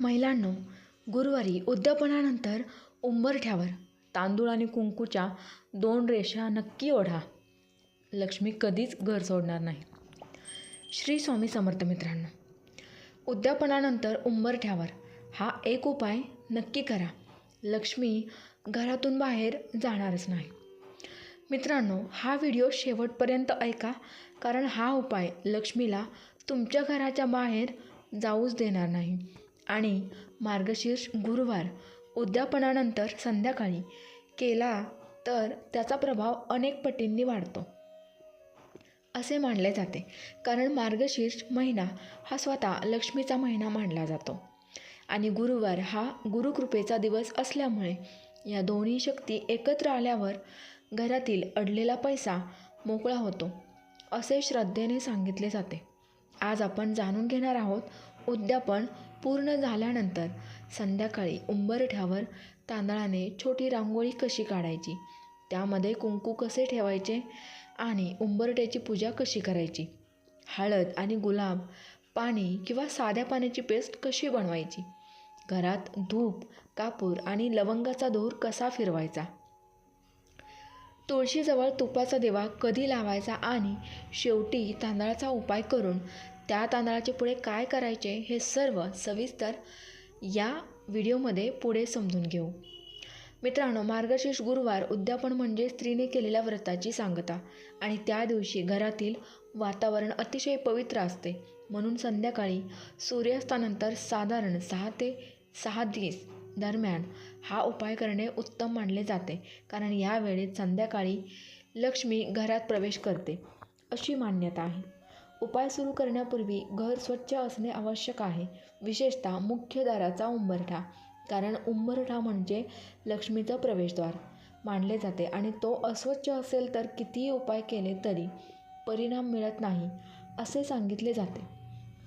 महिलांनो गुरुवारी उद्यापनानंतर उंबरठ्यावर तांदूळ आणि कुंकूच्या दोन रेषा नक्की ओढा. लक्ष्मी कधीच घर सोडणार नाही. श्री स्वामी समर्थ मित्रांनो उद्यापनानंतर उंबरठ्यावर हा एक उपाय नक्की करा. लक्ष्मी घरातून बाहेर जाणारच नाही. मित्रांनो हा व्हिडिओ शेवटपर्यंत ऐका कारण हा उपाय लक्ष्मीला तुमच्या घराच्या बाहेर जाऊच देणार नाही. आणि मार्गशीर्ष गुरुवार उद्यापनानंतर संध्याकाळी केला तर त्याचा प्रभाव अनेक पटींनी वाढतो. असे मानले जाते. कारण मार्गशीर्ष महिना हा स्वतः लक्ष्मीचा महिना मानला जातो. आणि गुरुवार हा गुरुकृपेचा दिवस असल्यामुळे या दोन्ही शक्ती एकत्र आल्यावर घरातील अडलेला पैसा मोकळा होतो असे श्रद्धेने सांगितले जाते. आज आपण जाणून घेणार आहोत उद्यापन पूर्ण झाल्यानंतर संध्याकाळी उंबरठ्यावर तांदळाने छोटी रांगोळी कशी काढायची? त्यामध्ये कुंकू कसे ठेवायचे? आणि उंबरठ्याची पूजा कशी करायची? हळद आणि गुलाब पाणी किंवा साध्या पाण्याची पेस्ट कशी बनवायची? घरात धूप कापूर आणि लवंगाचा धूर कसा फिरवायचा? तुळशीजवळ तुपाचा दिवा कधी लावायचा? आणि शेवटी तांदळाचा उपाय करून त्या तांदळाचे पुढे काय करायचे हे सर्व सविस्तर या व्हिडिओमध्ये पुढे समजून घेऊ. मित्रांनो मार्गशीर्ष गुरुवार उद्यापन म्हणजे स्त्रीने केलेल्या व्रताची सांगता आणि त्या दिवशी घरातील वातावरण अतिशय पवित्र असते. म्हणून संध्याकाळी सूर्यास्तानंतर साधारण सहा ते सहा तीस दरम्यान हा उपाय करणे उत्तम मानले जाते. कारण या वेळेत संध्याकाळी लक्ष्मी घरात प्रवेश करते. अशी मान्यता आहे. उपाय सुरू करण्यापूर्वी घर स्वच्छ असणे आवश्यक आहे. विशेषतः मुख्य दाराचा उंबरठा कारण उंबरठा म्हणजे लक्ष्मीचं प्रवेशद्वार मानले जाते आणि तो अस्वच्छ असेल तर कितीही उपाय केले तरी परिणाम मिळत नाही असे सांगितले जाते.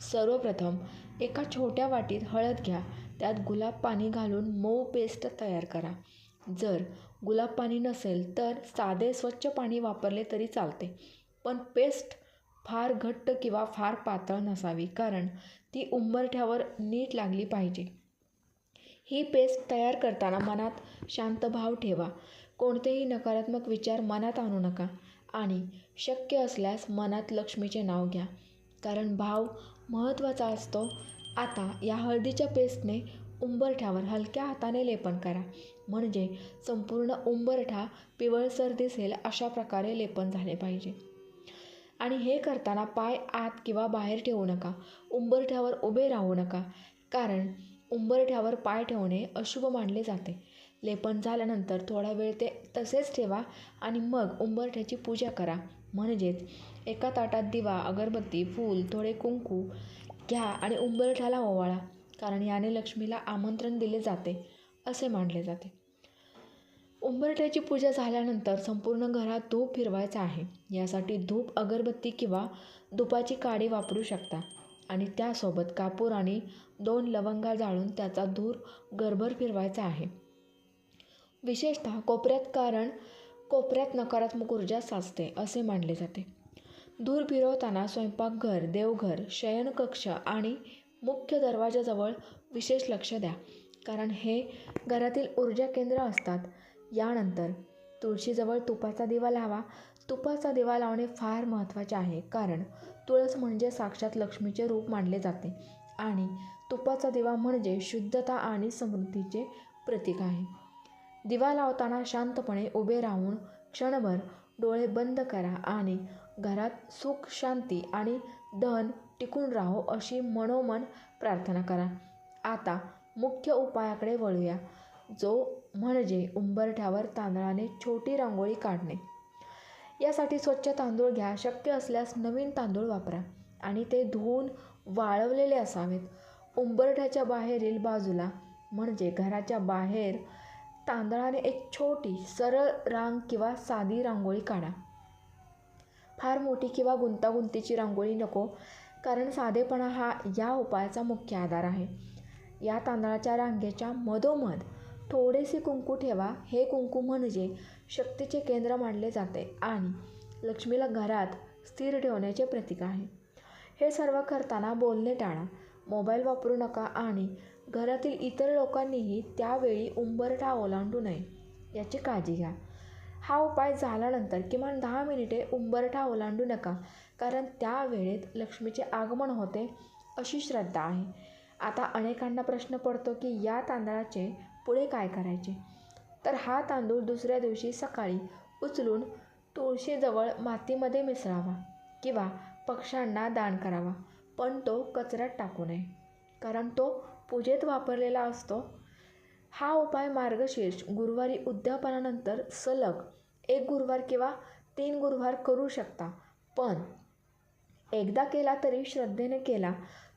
सर्वप्रथम एका छोट्या वाटीत हळद घ्या त्यात गुलाब पाणी घालून मऊ पेस्ट तयार करा. जर गुलाब पाणी नसेल तर साधे स्वच्छ पाणी वापरले तरी चालते पण पेस्ट फार घट्ट किंवा फार पातळ नसावी कारण ती उंबरठ्यावर नीट लागली पाहिजे. ही पेस्ट तयार करताना मनात शांत भाव ठेवा. कोणतेही नकारात्मक विचार मनात आणू नका आणि शक्य असल्यास मनात लक्ष्मीचे नाव घ्या. कारण भाव महत्त्वाचा असतो. आता या हळदीच्या पेस्टने उंबरठ्यावर हलक्या हाताने लेपन करा. म्हणजे संपूर्ण उंबरठा पिवळसर दिसेल अशा प्रकारे लेपन झाले पाहिजे. आणि हे करताना पाय आत किंवा बाहेर ठेवू नका. उंबरठ्यावर उभे राहू नका कारण उंबरठ्यावर पाय ठेवणे अशुभ मानले जाते. लेपन झाल्यानंतर थोडा वेळ ते तसेच ठेवा आणि मग उंबरठ्याची पूजा करा. म्हणजेच एका ताटात दिवा अगरबत्ती फूल थोडे कुंकू घ्या आणि उंबरठ्याला ओवाळा कारण याने लक्ष्मीला आमंत्रण दिले जाते असे मानले जाते. उंबरठ्याची पूजा झाल्यानंतर संपूर्ण घरात धूप फिरवायचा आहे. यासाठी धूप अगरबत्ती किंवा धुपाची काडी वापरू शकता. आणि त्यासोबत कापूर आणि दोन लवंगा जाळून त्याचा धूर गरभर फिरवायचा आहे. विशेषतः कोपऱ्यात कारण कोपऱ्यात नकारात्मक ऊर्जा साचते असे मानले जाते. धूर फिरवताना स्वयंपाकघर देवघर शयनकक्ष आणि मुख्य दरवाजाजवळ विशेष लक्ष द्या. कारण हे घरातील ऊर्जा केंद्र असतात. यानंतर तुळशीजवळ तुपाचा दिवा लावा. तुपाचा दिवा लावणे फार महत्त्वाचे आहे कारण तुळस म्हणजे साक्षात लक्ष्मीचे रूप मानले जाते आणि तुपाचा दिवा म्हणजे शुद्धता आणि समृद्धीचे प्रतीक आहे. दिवा लावताना शांतपणे उभे राहून क्षणभर डोळे बंद करा आणि घरात सुख शांती आणि धन टिकून राहो अशी मनोमन प्रार्थना करा. आता मुख्य उपायाकडे वळूया. जो म्हणजे उंबरठ्यावर तांदळाने छोटी रांगोळी काढणे. यासाठी स्वच्छ तांदूळ घ्या शक्य असल्यास नवीन तांदूळ वापरा आणि ते धुवून वाळवलेले असावेत. उंबरठ्याच्या बाहेरील बाजूला म्हणजे घराच्या बाहेर तांदळाने एक छोटी सरळ रांग किंवा साधी रांगोळी काढा. फार मोठी किंवा गुंतागुंतीची रांगोळी नको कारण साधेपणा हा या उपायाचा मुख्य आधार आहे. या तांदळाच्या रांगेच्या मधोमध थोडेसे कुंकू ठेवा. हे कुंकू म्हणजे शक्तीचे केंद्र मानले जाते आणि लक्ष्मीला घरात स्थिर ठेवण्याचे प्रतीक आहे. हे सर्व करताना बोलणे टाळा. मोबाईल वापरू नका आणि घरातील इतर लोकांनीही त्यावेळी उंबरठा ओलांडू नये याची काळजी घ्या. हा उपाय झाल्यानंतर किमान दहा मिनिटे उंबरठा ओलांडू नका कारण त्या वेळेत लक्ष्मीचे आगमन होते अशी श्रद्धा आहे. आता अनेकांना प्रश्न पडतो की या तांदळाचे पुढे काय करायचे? तर हा तांदूळ दुसऱ्या दिवशी सकाळी उचलून तुळशीजवळ मातीमध्ये मिसळावा किंवा पक्ष्यांना दान करावा पण तो कचऱ्यात टाकू नये. कारण तो पूजेत वापरलेला असतो. हा उपाय मार्गशीर्ष गुरुवारी उद्यापनानंतर सलग एक गुरुवार किंवा तीन गुरुवार करू शकता. पण एकदा केला तरी श्रद्धेने केला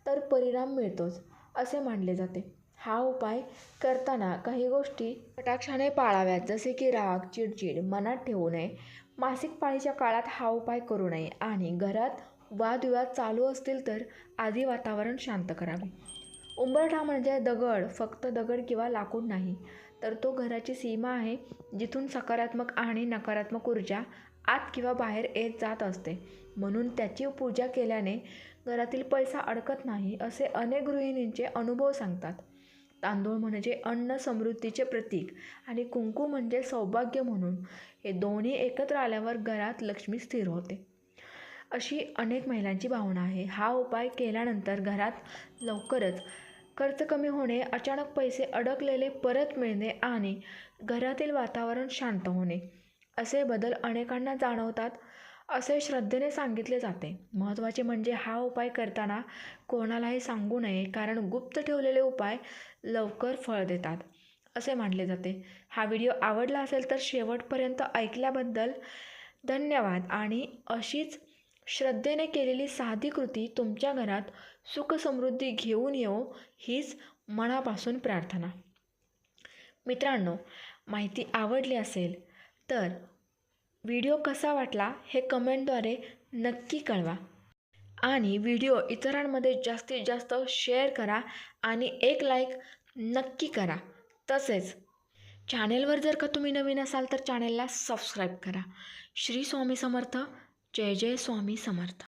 तर परिणाम मिळतोच असे मानले जाते. हा उपाय करताना काही गोष्टी कटाक्षाने पाळाव्यात जसे की राग चिडचिड मनात ठेवू नये. मासिक पाळीच्या काळात हा उपाय करू नये आणि घरात वादविवाद चालू असतील तर आधी वातावरण शांत करावे. उंबरठा म्हणजे दगड फक्त दगड किंवा लाकूड नाही तर तो घराची सीमा आहे जिथून सकारात्मक आणि नकारात्मक ऊर्जा आत किंवा बाहेर येत जात असते. म्हणून त्याची पूजा केल्याने घरातील पैसा अडकत नाही असे अनेक गृहिणींचे अनुभव सांगतात. तांदूळ म्हणजे अन्न समृद्धीचे प्रतीक आणि कुंकू म्हणजे सौभाग्य म्हणून. हे दोन्ही एकत्र आल्यावर घरात लक्ष्मी स्थिर होते. अशी अनेक महिलांची भावना आहे. हा उपाय केल्यानंतर घरात लवकरच खर्च कमी होणे अचानक पैसे अडकलेले परत मिळणे आणि घरातील वातावरण शांत होणे असे बदल अनेकांना जाणवतात. असे श्रद्धेने सांगितले जाते. महत्त्वाचे म्हणजे हा उपाय करताना कोणालाही सांगू नये कारण गुप्त ठेवलेले उपाय लवकर फळ देतात असे मानले जाते. हा व्हिडिओ आवडला असेल तर शेवटपर्यंत ऐकल्याबद्दल धन्यवाद आणि अशीच श्रद्धेने केलेली साधी कृती तुमच्या घरात सुखसमृद्धी घेऊन येऊ हीच मनापासून प्रार्थना. मित्रांनो माहिती आवडली असेल तर व्हिडिओ कसा वाटला हे कमेंटद्वारे नक्की कळवा. आणि व्हिडिओ इतरांमध्ये जास्तीत जास्त शेअर करा आणि एक लाईक नक्की करा. तसेच चॅनेलवर जर का तुम्ही नवीन असाल तर चॅनेलला सबस्क्राईब करा. श्री स्वामी समर्थ. जय जय स्वामी समर्थ.